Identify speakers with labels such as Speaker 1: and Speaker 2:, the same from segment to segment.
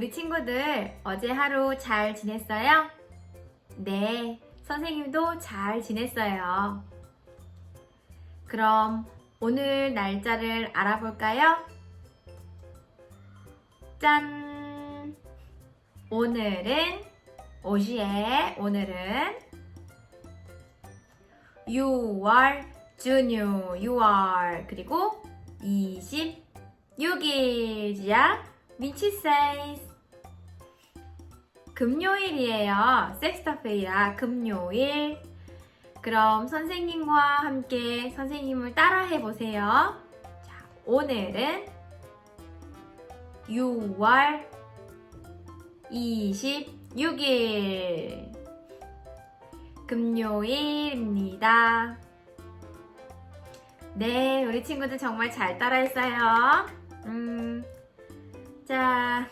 Speaker 1: 우리 친구들 어제 하루 잘 지냈어요? 네, 선생님도 잘 지냈어요. 그럼 오늘 날짜를 알아볼까요? 짠! 오늘은 오시에 오늘은 6월 준유 6월 그리고 26일이야 미치세이스 금요일이에요 섹스터페이라 금요일 그럼 선생님과 함께 선생님을 따라해 보세요 자, 오늘은 6월 26일 금요일입니다. 네, 우리 친구들 정말 잘 따라했어요. 음, 자,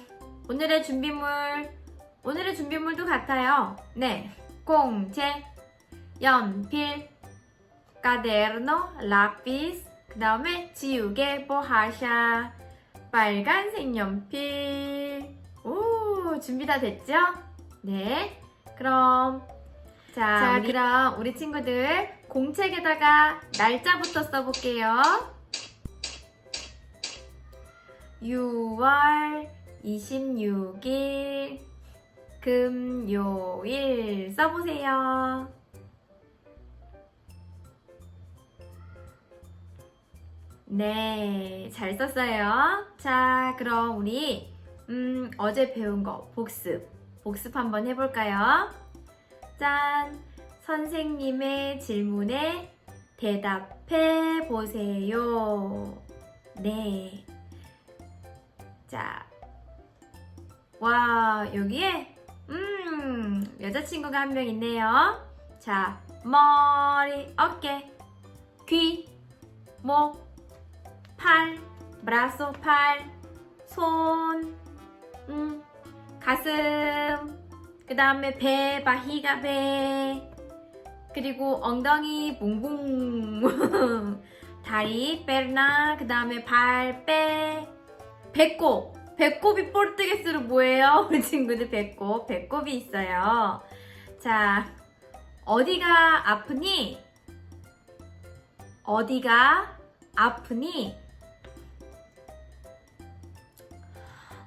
Speaker 1: 오늘의 준비물, 오늘의 준비물도 같아요. 네, 공책, 연필, 까데르노, 라피스, 그 다음에 지우개, 보하샤, 빨간색 연필. 오, 준비 다 됐죠? 네, 그럼 자,
Speaker 2: 자,
Speaker 1: 우리, 그럼 우리 친구들 공책에다가 날짜부터 써볼게요. 6월 26일 금요일 써보세요. 네, 잘 썼어요. 자, 그럼 우리 음, 어제 배운 거 복습, 복습 한번 해볼까요? 짠! 선생님의 질문에 대답해 보세요. 네. 자. 와, 여기에, 음, 여자친구가 한 명 있네요. 자, 머리, 어깨, 귀, 목, 팔, 브라소 팔, 손, 음, 가슴, 그 다음에 배, 바히가 배. 그리고 엉덩이, 붕붕. 다리, 빼나. 그 다음에 발, 빼. 배꼽. 배꼽이 폴뜨게스로 뭐예요? 우리 친구들 배꼽. 배꼽이 있어요. 자, 어디가 아프니? 어디가 아프니?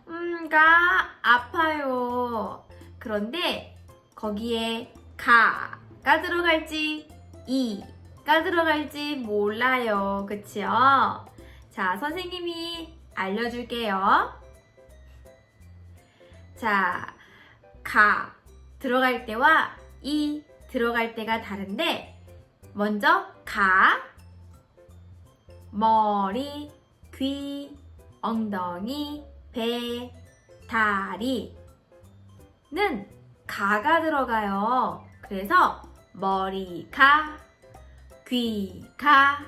Speaker 1: 음, 가 아파요. 그런데 거기에 가가 들어갈지 이가 들어갈지 몰라요. 그치요? 자, 선생님이 알려줄게요. 자, 가 들어갈 때와 이 들어갈 때가 다른데 먼저 가 머리, 귀, 엉덩이, 배, 다리 는 가가 들어가요. 그래서 머리가, 귀가,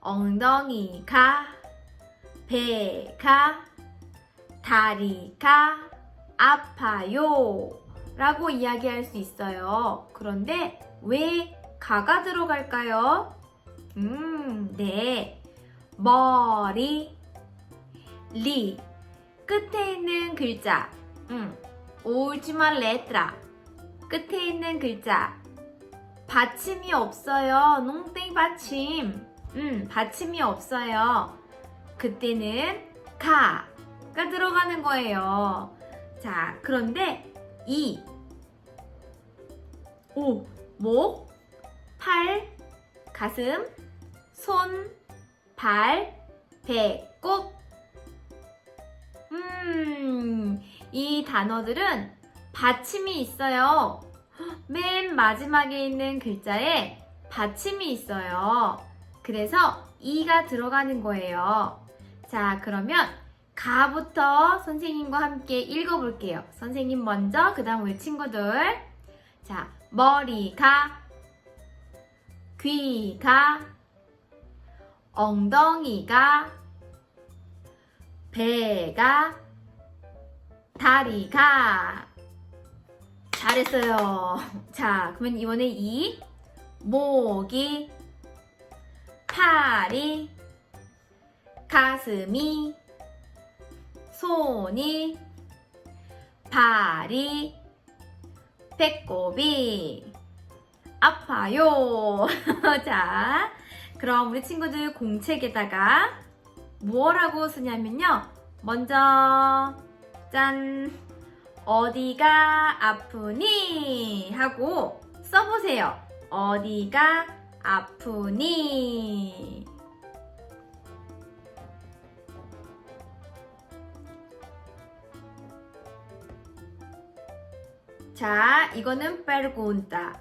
Speaker 1: 엉덩이가, 배가, 다리가 아파요. 라고 이야기할 수 있어요. 그런데 왜 가가 들어갈까요? 음, 네. 머리, 리. 끝에 있는 글자. 음, última letra. 끝에 있는 글자. 받침이 없어요. 농땡 받침. 음, 받침이 없어요. 그때는 가가 들어가는 거예요. 자, 그런데 이, 오, 목, 팔, 가슴, 손, 발, 배꼽. 음, 이 단어들은 받침이 있어요. 맨 마지막에 있는 글자에 받침이 있어요. 그래서 이가 들어가는 거예요. 자, 그러면 가부터 선생님과 함께 읽어볼게요. 선생님 먼저, 그 다음 우리 친구들. 자, 머리가, 귀가, 엉덩이가, 배가, 다리가. 잘했어요. 자, 그러면 이번에 이, 목이, 팔이, 가슴이, 손이, 발이 배꼽이 아파요. 자, 그럼 우리 친구들 공책에다가 뭐라고 쓰냐면요. 먼저 짠 어디가 아프니 하고 써보세요. 어디가 아프니 자, 이거는 pregunta.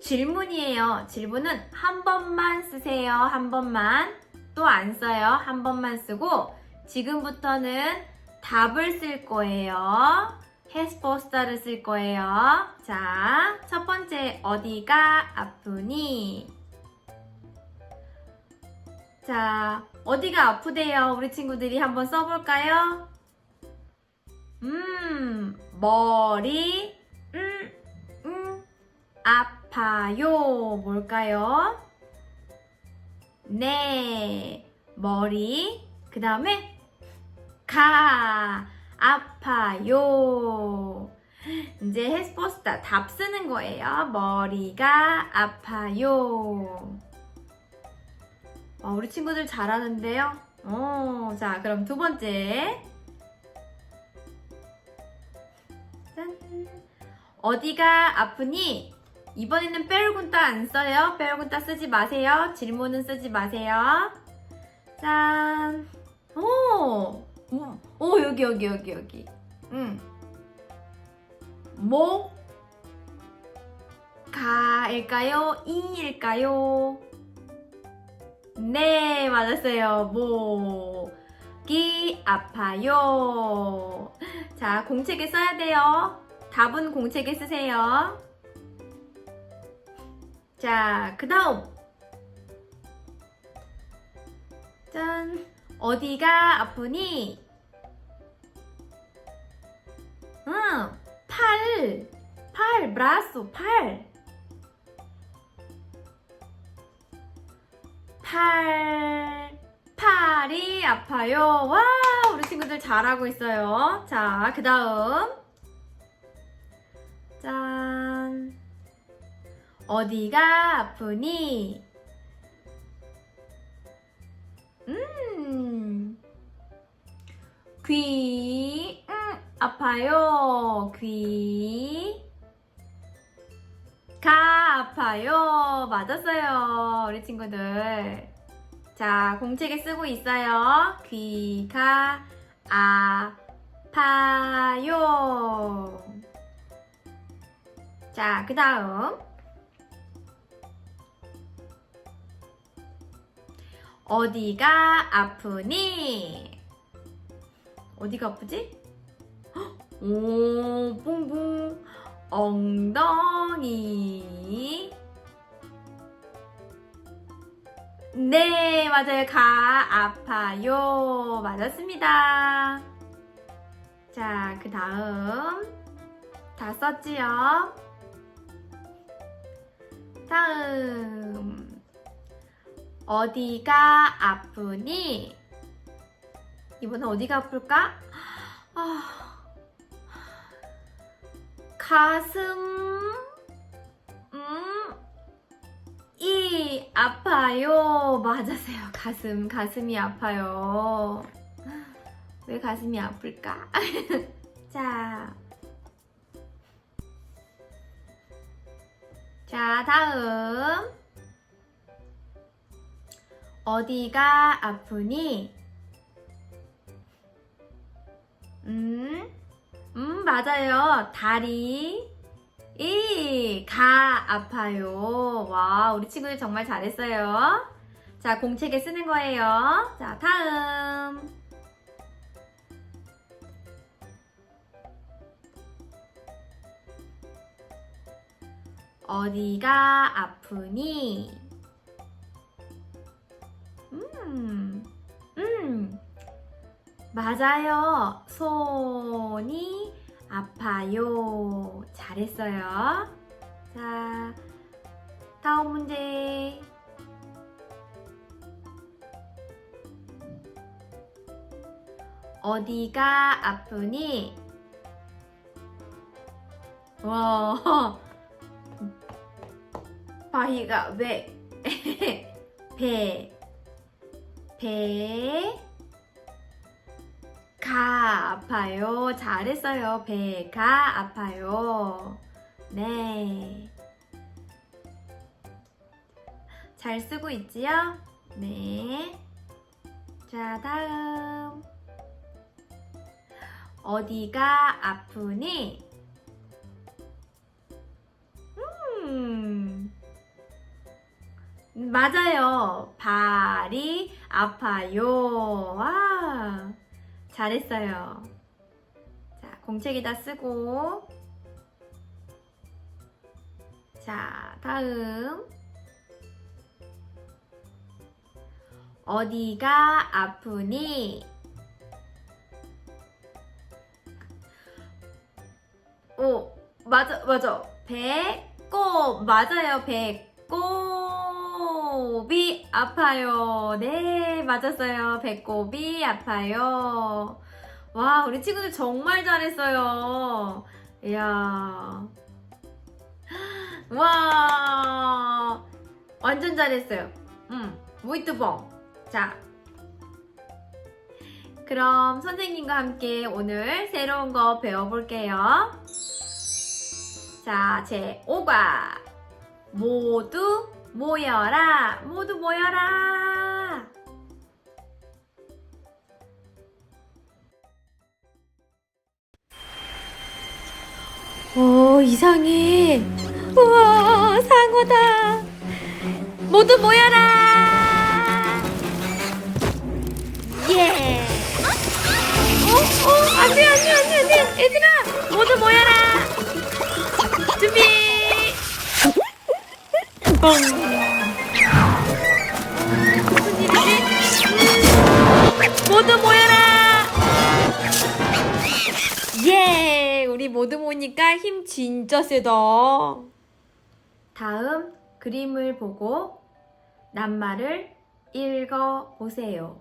Speaker 1: 질문이에요. 질문은 한 번만 쓰세요. 한 번만. 또 안 써요. 한 번만 쓰고 지금부터는 답을 쓸 거예요. resposta를 쓸 거예요. 자, 첫 번째 어디가 아프니? 자, 어디가 아프대요? 우리 친구들이 한번 써볼까요? 음, 머리, 음, 음, 아파요. 뭘까요? 네, 머리. 그 다음에 가, 아파요. 이제 헤스포스타 답 쓰는 거예요. 머리가 아파요. 어, 우리 친구들 잘하는데요. 어, 자, 그럼 두 번째. 짠. 어디가 아프니? 이번에는 빼르군따 안 써요. 빼르군따 쓰지 마세요. 질문은 쓰지 마세요. 짠. 오! 오, 오, 여기, 여기, 여기, 여기. 응. 뭐? 가일까요? 이일까요? 네, 맞았어요. 목이 아파요. 자, 공책에 써야 돼요. 답은 공책에 쓰세요. 자, 그 다음. 짠. 어디가 아프니? 응, 팔. 팔, 브라소, 팔. 팔. 팔이 아파요. 와, 우리 친구들 잘하고 있어요. 자, 그 다음. 짠. 어디가 아프니? 음. 귀, 음, 아파요. 귀. 가 아파요. 맞았어요. 우리 친구들. 자, 공책에 쓰고 있어요. 귀가 아파요. 자, 그 다음. 어디가 아프니? 어디가 아프지? 헉, 오, 뿡뿡. 엉덩이. 네, 맞아요. 가 아파요. 맞았습니다. 자, 그 다음. 다 썼지요? 다음. 어디가 아프니? 이번엔 어디가 아플까? 아, 가슴, 음, 이 아파요. 맞았어요. 가슴, 가슴이 아파요. 왜 가슴이 아플까? 자. 자, 다음. 어디가 아프니? 음, 음, 맞아요. 다리, 이, 가 아파요. 와, 우리 친구들 정말 잘했어요. 자, 공책에 쓰는 거예요. 자, 다음. 어디가 아프니? 음, 음, 맞아요. 손이 아파요. 잘했어요. 자, 다음 문제. 어디가 아프니? 와. 바위가 왜? 배. 배. 가 아파요. 잘했어요. 배가 아파요. 네. 잘 쓰고 있지요? 네. 자, 다음. 어디가 아프니? 맞아요. 발이 아파요. 와. 잘했어요. 자, 공책에다 쓰고. 자, 다음. 어디가 아프니? 오, 맞아, 맞아. 배꼽, 맞아요. 배꼽 이 아파요. 네, 맞았어요. 배꼽이 아파요. 와, 우리 친구들 정말 잘했어요. 이야. 와, 완전 잘했어요. 음, bom. 자, 그럼 선생님과 함께 오늘 새로운 거 배워볼게요. 자, 제 5과. 모두 모여라. 모두 모여라. 오, 이상해. 우와, 상어다. 모두 모여라. 예. 어, 어, 안 돼, 안 돼, 안 돼, 안 돼. 얘들아, 모두 모여라. 뻥. 무슨 일이지? 음, 모두 모여라. 예, 우리 모두 모니까 힘 진짜 세다. 다음 그림을 보고 낱말을 읽어 보세요.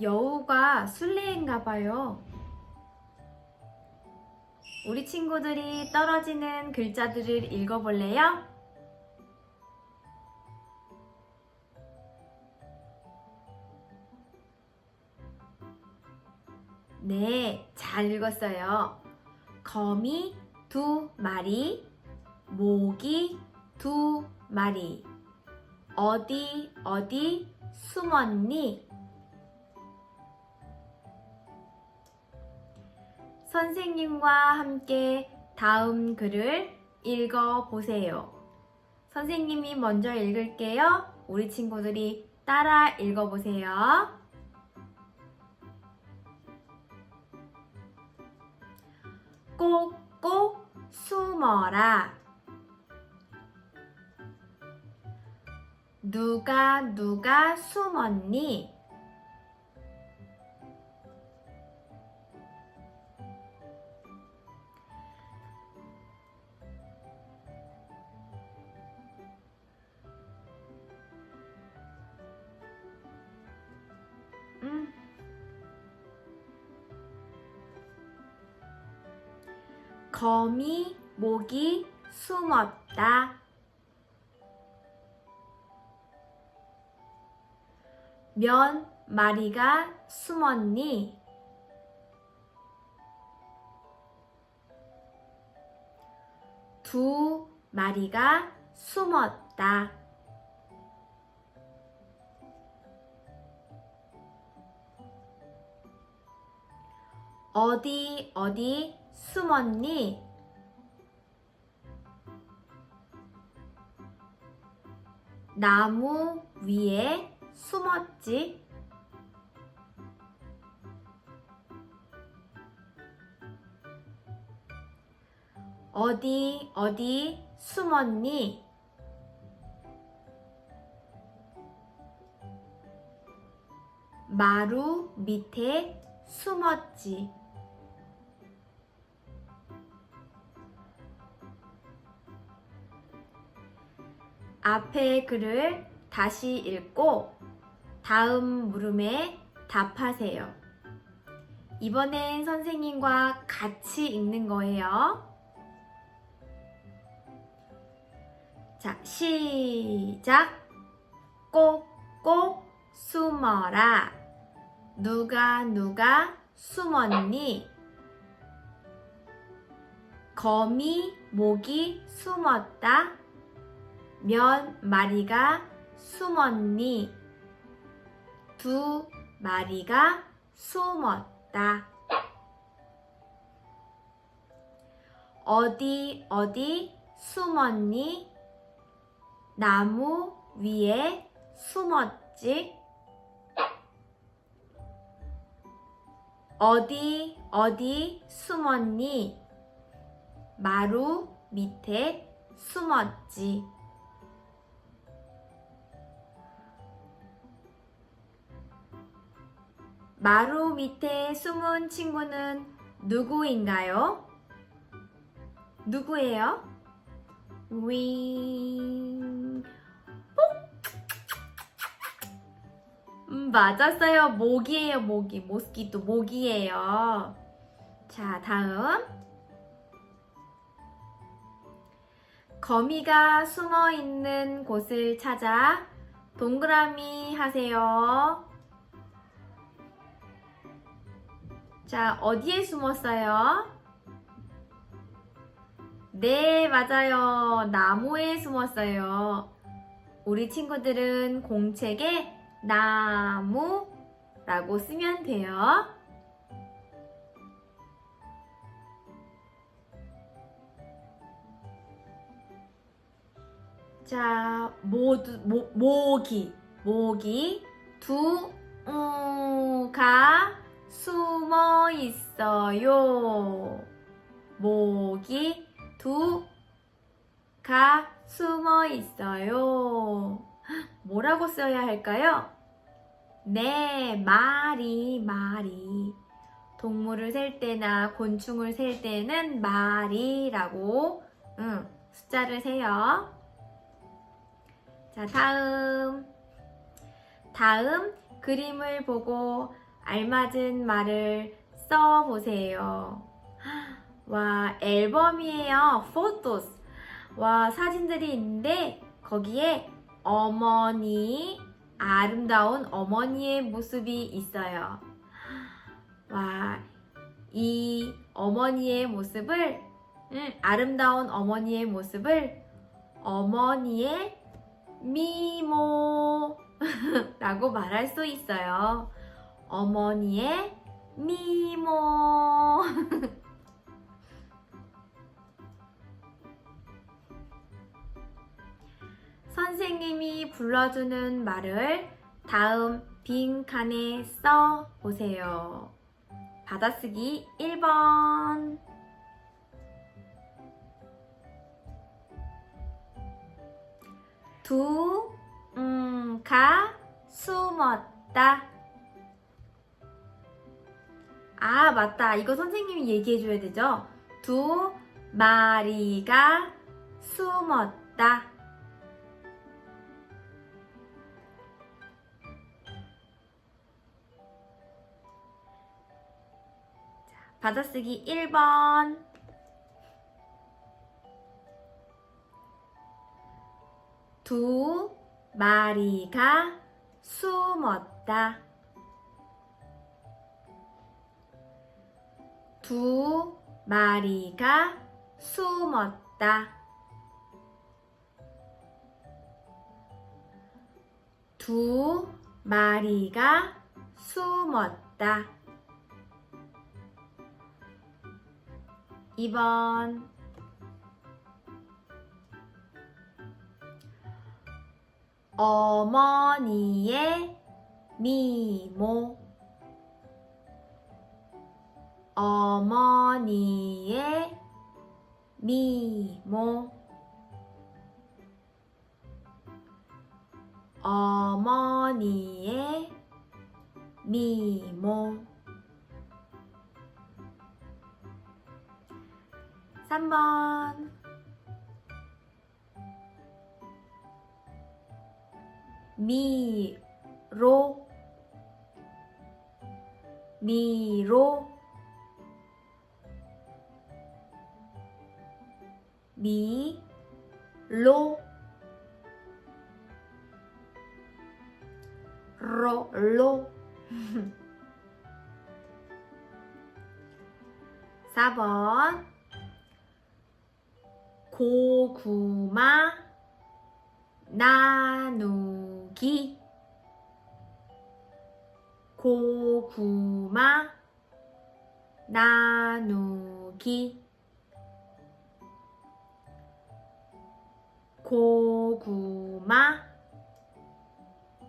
Speaker 1: 여우가 술래인가 봐요. 우리 친구들이 떨어지는 글자들을 읽어볼래요? 네, 잘 읽었어요. 거미 두 마리, 모기 두 마리. 어디, 어디 숨었니? 선생님과 함께 다음 글을 읽어 보세요. 선생님이 먼저 읽을게요. 우리 친구들이 따라 읽어 보세요. 꼭꼭 숨어라. 누가 누가 숨었니? 거미, 모기 숨었다. 몇 마리가 숨었니? 두 마리가 숨었다. 어디 어디 숨었니? 나무 위에 숨었지. 어디 어디 숨었니? 마루 밑에 숨었지. 앞의 글을 다시 읽고 다음 물음에 답하세요. 이번엔 선생님과 같이 읽는 거예요. 자, 시작. 꼭꼭 숨어라. 누가 누가 숨었니? 거미 목이 숨었다. 몇 마리가 숨었니? 두 마리가 숨었다. 어디 어디 숨었니? 나무 위에 숨었지. 어디 어디 숨었니? 마루 밑에 숨었지. 마루 밑에 숨은 친구는 누구인가요? 누구예요? 윙. 음, 맞았어요. 모기예요, 모기. 모스키토 모기예요. 자, 다음. 거미가 숨어 있는 곳을 찾아 동그라미 하세요. 자, 어디에 숨었어요? 네, 맞아요. 나무에 숨었어요. 우리 친구들은 공책에 나무라고 쓰면 돼요. 자, 모두, 모, 모기, 모기, 두, 음, 가, 숨어 있어요. 모기, 두, 가, 숨어 있어요. 뭐라고 써야 할까요? 네, 마리, 마리. 동물을 셀 때나 곤충을 셀 때는 마리라고 응, 숫자를 세요. 자, 다음. 다음 그림을 보고 알맞은 말을 써 보세요. 와, 앨범이에요. photos. 와, 사진들이 있는데 거기에 어머니, 아름다운 어머니의 모습이 있어요. 와, 이 어머니의 모습을, 음, 아름다운 어머니의 모습을 어머니의 미모 라고 말할 수 있어요. 어머니의 미모. 선생님이 불러주는 말을 다음 빈 칸에 써 보세요. 받아쓰기 1번. 두, 음, 가, 숨었다. 아, 맞다. 이거 선생님이 얘기해줘야 되죠? 두 마리가 숨었다. 자, 받아쓰기 1번. 두 마리가 숨었다. 두 마리가 숨었다. 두 마리가 숨었다. 2번 어머니의 미모 어머니의 미모. 어머니의 미모. 3번. 미로. 미로 미 로 로 로. 4번. 고구마 나누기. 고구마 나누기 고구마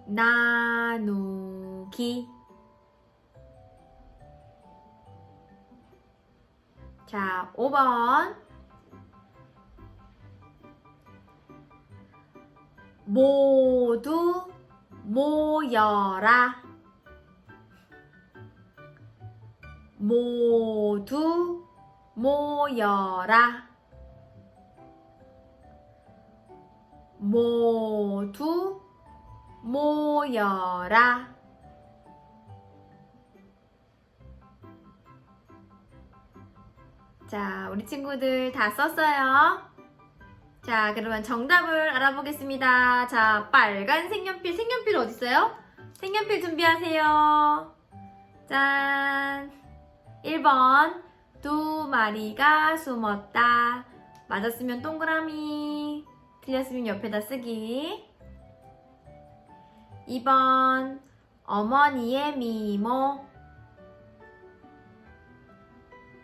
Speaker 1: 나누기. 자, 5번. 모두 모여라. 모두 모여라 모두 모여라 자, 우리 친구들 다 썼어요? 자, 그러면 정답을 알아보겠습니다. 자, 빨간 색연필. 색연필 어딨어요? 색연필 준비하세요. 짠. 1번. 두 마리가 숨었다. 맞았으면 동그라미. 틀렸으면 옆에다 쓰기. 2번. 어머니의 미모.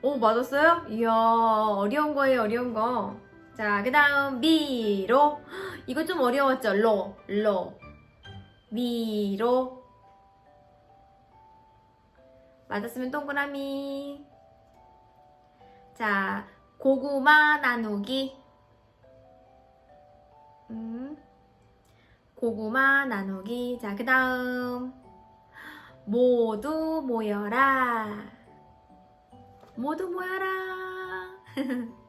Speaker 1: 오, 맞았어요? 이야, 어려운 거예요, 어려운 거. 자, 그 다음, 미로. 이거 좀 어려웠죠? 로, 로. 미로. 맞았으면 동그라미. 자, 고구마 나누기. 고구마 나누기. 자, 그 다음. 모두 모여라. 모두 모여라.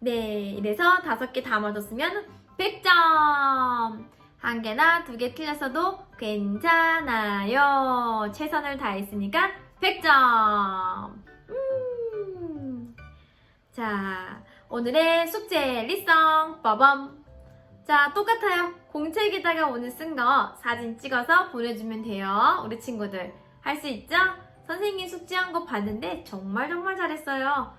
Speaker 1: 네, 이래서 다섯 개 다 맞았으면 100점! 한 개나 두 개 틀렸어도 괜찮아요. 최선을 다했으니까 100점! 음. 자, 오늘의 숙제 리성 빠밤! 자, 똑같아요. 공책에다가 오늘 쓴 거 사진 찍어서 보내주면 돼요. 우리 친구들. 할 수 있죠? 선생님 숙제한 거 봤는데 정말 정말 잘했어요.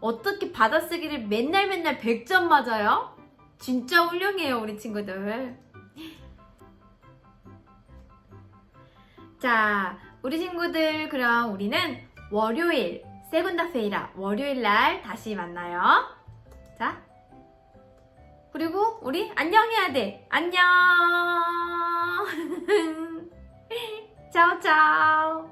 Speaker 1: 어떻게 받아쓰기를 맨날 맨날 100점 맞아요? 진짜 훌륭해요, 우리 친구들. 자, 우리 친구들, 그럼 우리는 월요일, 세군다 페이라, 월요일 날 다시 만나요. 가. 그리고 우리 안녕해야 돼. 안녕. 짜오짜오.